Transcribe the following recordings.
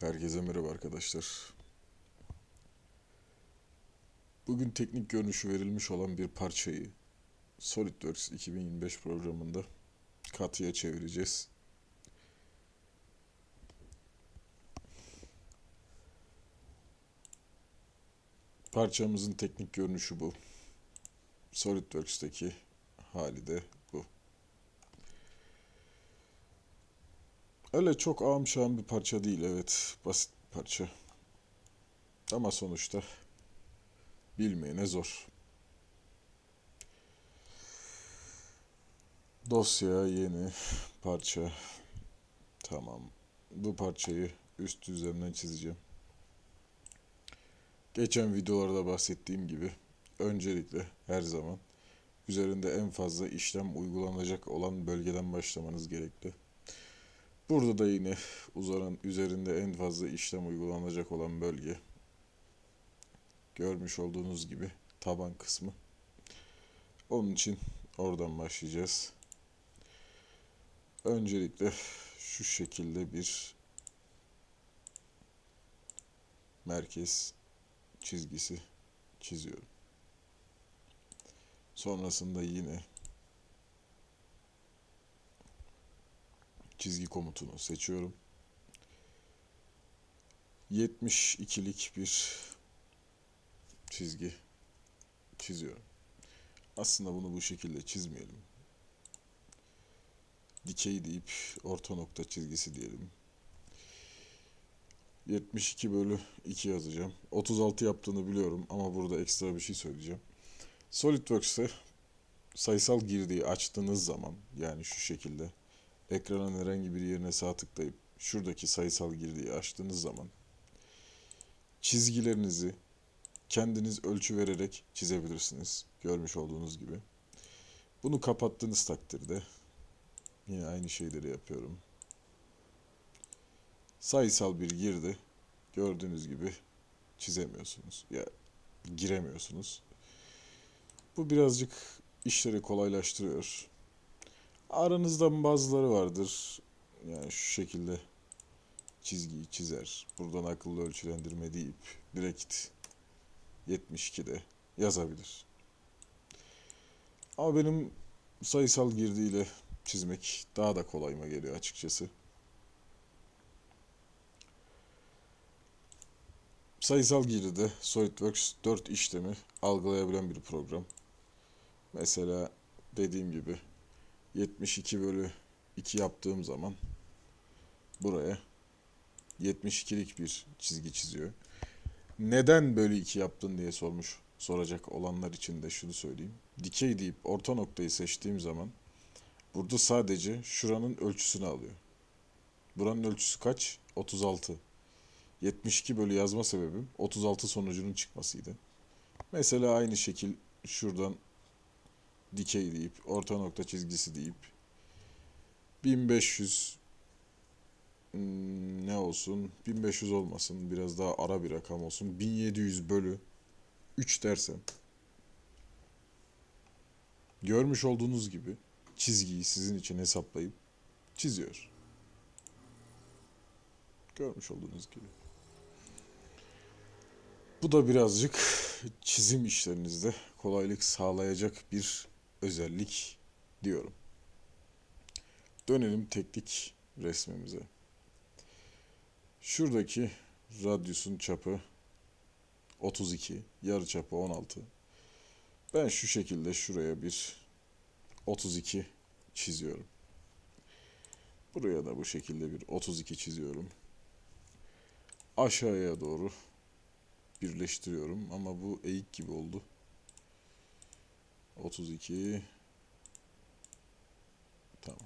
Herkese merhaba arkadaşlar. Bugün teknik görünüşü verilmiş olan bir parçayı SolidWorks 2025 programında katıya çevireceğiz. Parçamızın teknik görünüşü bu. SolidWorks'teki hali de bu. Öyle çok ağım bir parça değil evet. Basit bir parça. Ama sonuçta bilmeyene zor. Dosya yeni parça. Tamam. Bu parçayı üst üzerinden çizeceğim. Geçen videolarda bahsettiğim gibi öncelikle her zaman üzerinde en fazla işlem uygulanacak olan bölgeden başlamanız gerekli. Burada da yine uzanan üzerinde en fazla işlem uygulanacak olan bölge. Görmüş olduğunuz gibi taban kısmı. Onun için oradan başlayacağız. Öncelikle şu şekilde bir merkez çizgisi çiziyorum. Sonrasında yine çizgi komutunu seçiyorum. 72'lik bir çizgi çiziyorum. Aslında bunu bu şekilde çizmeyelim. Dikey deyip orta nokta çizgisi diyelim. 72 bölü 2 yazacağım. 36 yaptığını biliyorum ama burada ekstra bir şey söyleyeceğim. SolidWorks'te sayısal girdiği açtığınız zaman yani şu şekilde ekranın herhangi bir yerine sağ tıklayıp şuradaki sayısal girdiği açtığınız zaman çizgilerinizi kendiniz ölçü vererek çizebilirsiniz. Görmüş olduğunuz gibi. Bunu kapattığınız takdirde yine aynı şeyleri yapıyorum. Sayısal bir girdi. Gördüğünüz gibi çizemiyorsunuz. Ya giremiyorsunuz. Bu birazcık işleri kolaylaştırıyor. Aranızda bazıları vardır. Yani şu şekilde çizgiyi çizer. Buradan akıllı ölçülendirme deyip direkt 72'de yazabilir. Ama benim sayısal girdiğiyle çizmek daha da kolayıma geliyor açıkçası. Sayısal girdide SolidWorks 4 işlemi algılayabilen bir program. Mesela dediğim gibi 72 bölü 2 yaptığım zaman buraya 72'lik bir çizgi çiziyor. Neden bölü 2 yaptın diye sormuş soracak olanlar için de şunu söyleyeyim. Dikey deyip orta noktayı seçtiğim zaman burada sadece şuranın ölçüsünü alıyor. Buranın ölçüsü kaç? 36. 72 bölü yazma sebebim 36 sonucunun çıkmasıydı. Mesela aynı şekil şuradan dikey deyip orta nokta çizgisi deyip 1500 hmm, ne olsun 1500 olmasın biraz daha ara bir rakam olsun 1700 bölü 3 dersem görmüş olduğunuz gibi çizgiyi sizin için hesaplayıp çiziyor. Görmüş olduğunuz gibi. Bu da birazcık çizim işlerinizde kolaylık sağlayacak bir özellik diyorum. Dönelim teknik resmimize. Şuradaki radyusun çapı 32, yarı çapı 16. Ben şu şekilde şuraya bir 32 çiziyorum. Buraya da bu şekilde bir 32 çiziyorum. Aşağıya doğru birleştiriyorum ama bu eğik gibi oldu. 32 Tamam.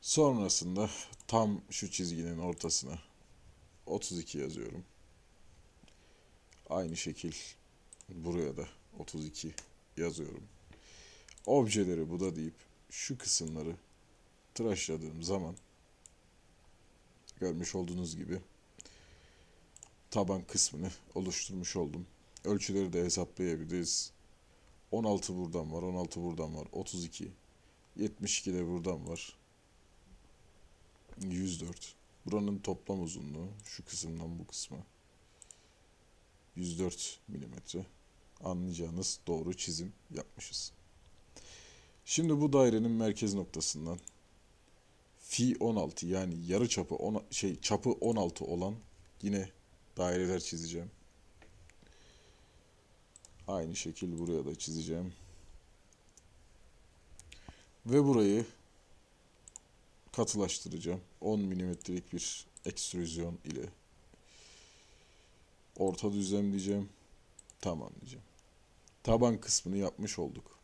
Sonrasında tam şu çizginin ortasına 32 yazıyorum. Aynı şekil buraya da 32 yazıyorum. Objeleri bu da deyip şu kısımları tıraşladığım zaman görmüş olduğunuz gibi taban kısmını oluşturmuş oldum. Ölçüleri de hesaplayabiliriz. 16 buradan var, 16 buradan var, 32. 72 de buradan var. 104. Buranın toplam uzunluğu şu kısımdan bu kısma 104 milimetre. Anlayacağınız doğru çizim yapmışız. Şimdi bu dairenin merkez noktasından fi 16 yani yarı çapı on, şey çapı 16 olan yine daireler çizeceğim. Aynı şekil buraya da çizeceğim. Ve burayı katılaştıracağım. 10 milimetrelik bir ekstrüzyon ile orta düzlemleyeceğim. Tamam diyeceğim. Taban kısmını yapmış olduk.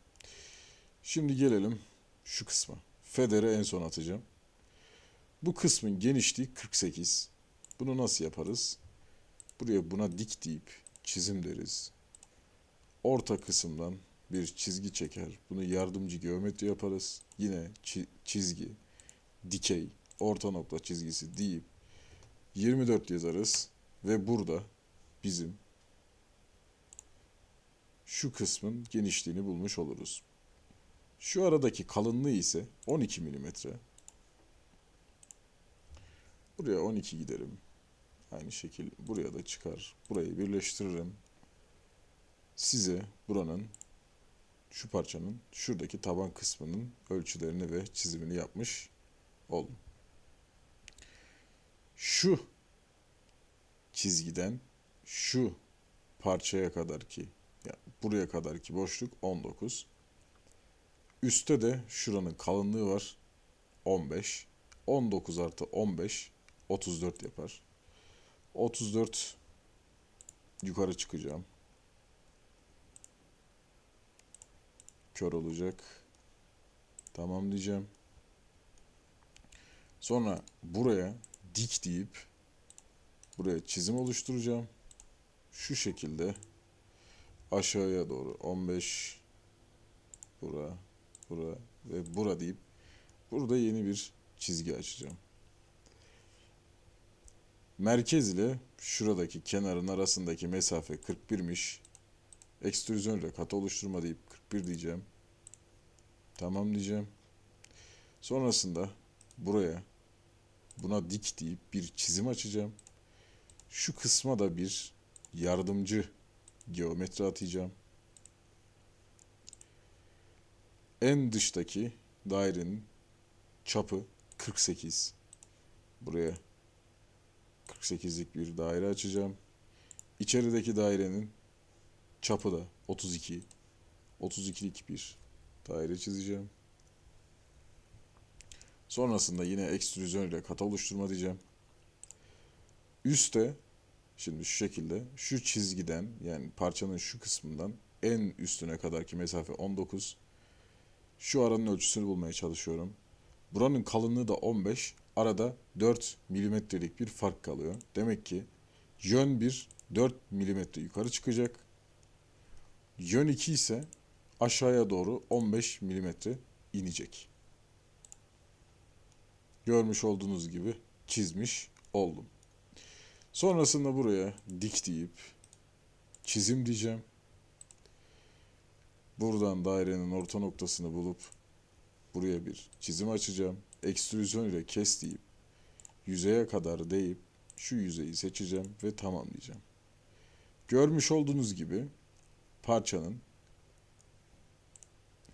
Şimdi gelelim şu kısma. Federe en son atacağım. Bu kısmın genişliği 48. Bunu nasıl yaparız? Buraya buna dik deyip çizim deriz. Orta kısımdan bir çizgi çeker. Bunu yardımcı geometri yaparız. Yine çi- çizgi, dikey, orta nokta çizgisi deyip 24 yazarız ve burada bizim şu kısmın genişliğini bulmuş oluruz. Şu aradaki kalınlığı ise 12 milimetre. Buraya 12 giderim. Aynı şekil buraya da çıkar. Burayı birleştiririm. Size buranın şu parçanın şuradaki taban kısmının ölçülerini ve çizimini yapmış oldum. Şu çizgiden şu parçaya kadar ki yani buraya kadar ki boşluk 19. Üste de şuranın kalınlığı var 15. 19 artı 15 34 yapar. 34 yukarı çıkacağım. Kör olacak. Tamam diyeceğim. Sonra buraya dik deyip buraya çizim oluşturacağım. Şu şekilde aşağıya doğru 15 bura bura ve bura deyip burada yeni bir çizgi açacağım. Merkez ile şuradaki kenarın arasındaki mesafe 41'miş. Ekstrüzyon ile katı oluşturma deyip 41 diyeceğim. Tamam diyeceğim. Sonrasında buraya buna dik deyip bir çizim açacağım. Şu kısma da bir yardımcı geometri atacağım. En dıştaki dairenin çapı 48. Buraya 48'lik bir daire açacağım. İçerideki dairenin çapı da 32. 32'lik bir daire çizeceğim. Sonrasında yine ekstrüzyon ile kata oluşturma diyeceğim. Üste şimdi şu şekilde şu çizgiden yani parçanın şu kısmından en üstüne kadarki mesafe 19. Şu aranın ölçüsünü bulmaya çalışıyorum. Buranın kalınlığı da 15. Arada 4 milimetrelik bir fark kalıyor. Demek ki yön 1 4 milimetre yukarı çıkacak. Yön 2 ise aşağıya doğru 15 milimetre inecek. Görmüş olduğunuz gibi çizmiş oldum. Sonrasında buraya dik deyip çizim diyeceğim. Buradan dairenin orta noktasını bulup buraya bir çizim açacağım. Ekstrüzyon ile kes deyip yüzeye kadar deyip şu yüzeyi seçeceğim ve tamam diyeceğim. Görmüş olduğunuz gibi parçanın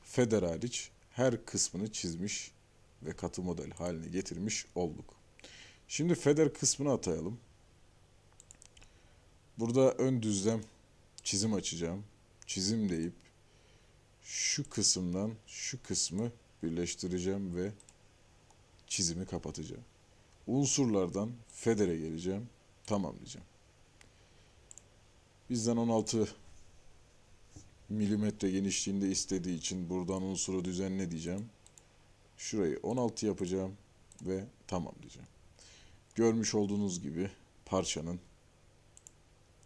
feder hariç her kısmını çizmiş ve katı model haline getirmiş olduk. Şimdi feder kısmını atayalım. Burada ön düzlem çizim açacağım. Çizim deyip şu kısımdan şu kısmı birleştireceğim ve çizimi kapatacağım. Unsurlardan federe geleceğim. Tamam diyeceğim. Bizden 16 milimetre genişliğinde istediği için buradan unsuru düzenle diyeceğim. Şurayı 16 yapacağım ve tamam diyeceğim. Görmüş olduğunuz gibi parçanın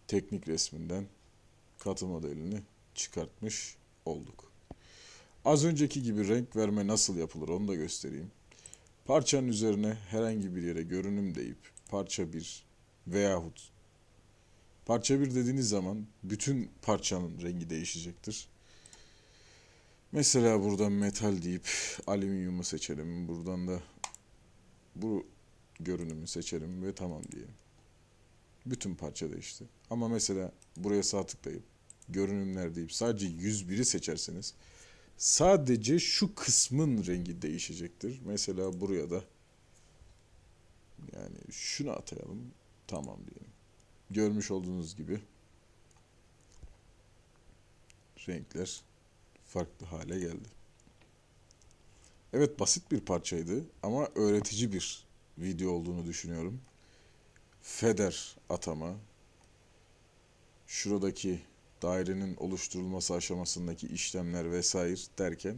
teknik resminden katı modelini çıkartmış olduk. Az önceki gibi renk verme nasıl yapılır onu da göstereyim. Parçanın üzerine herhangi bir yere görünüm deyip parça 1 veyahut parça 1 dediğiniz zaman bütün parçanın rengi değişecektir. Mesela buradan metal deyip alüminyumu seçelim. Buradan da bu görünümü seçerim ve tamam diyelim. Bütün parça değişti. Ama mesela buraya sağ tıklayıp görünümler deyip sadece 101'i seçerseniz sadece şu kısmın rengi değişecektir. Mesela buraya da yani şunu atayalım. Tamam diyelim. Görmüş olduğunuz gibi renkler farklı hale geldi. Evet basit bir parçaydı ama öğretici bir video olduğunu düşünüyorum. Feder atama, şuradaki dairenin oluşturulması aşamasındaki işlemler vesaire derken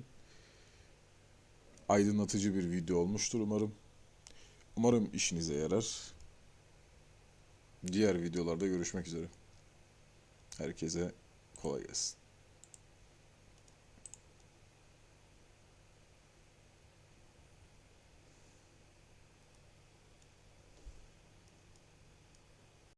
aydınlatıcı bir video olmuştur umarım. Umarım işinize yarar. Diğer videolarda görüşmek üzere. Herkese kolay gelsin.